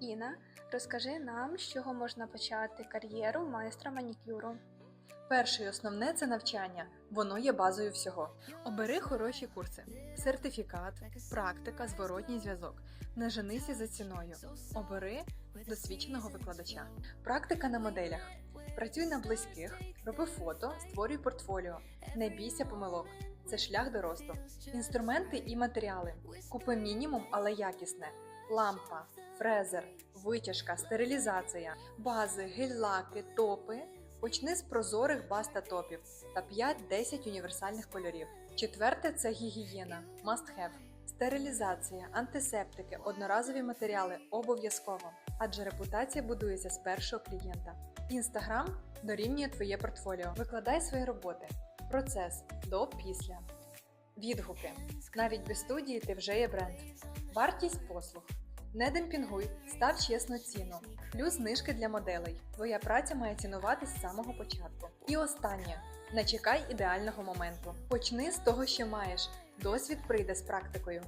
Іна, розкажи нам, з чого можна почати кар'єру майстра манікюру. Перше і основне це навчання. Воно є базою всього. Обери хороші курси, сертифікат, практика, зворотній зв'язок. Не женися за ціною. Обери досвідченого викладача. Практика на моделях. Працюй на близьких, роби фото, створюй портфоліо. Не бійся помилок. Це шлях до росту. Інструменти і матеріали. Купи мінімум, але якісне. Лампа, фрезер, витяжка, стерилізація, бази, гель-лаки, топи. Почни з прозорих баз та топів та 5-10 універсальних кольорів. Четверте це гігієна, must have. Стерилізація, антисептики, одноразові матеріали обов'язково, адже репутація будується з першого клієнта. Інстаграм дорівнює твоє портфоліо. Викладай свої роботи. Процес до після. Відгуки. Навіть без студії ти вже є бренд. Вартість послуг. Не демпінгуй, став чесну ціну. Плюс знижки для моделей. Твоя праця має цінуватись з самого початку. І останнє. Не чекай ідеального моменту. Почни з того, що маєш. Досвід прийде з практикою.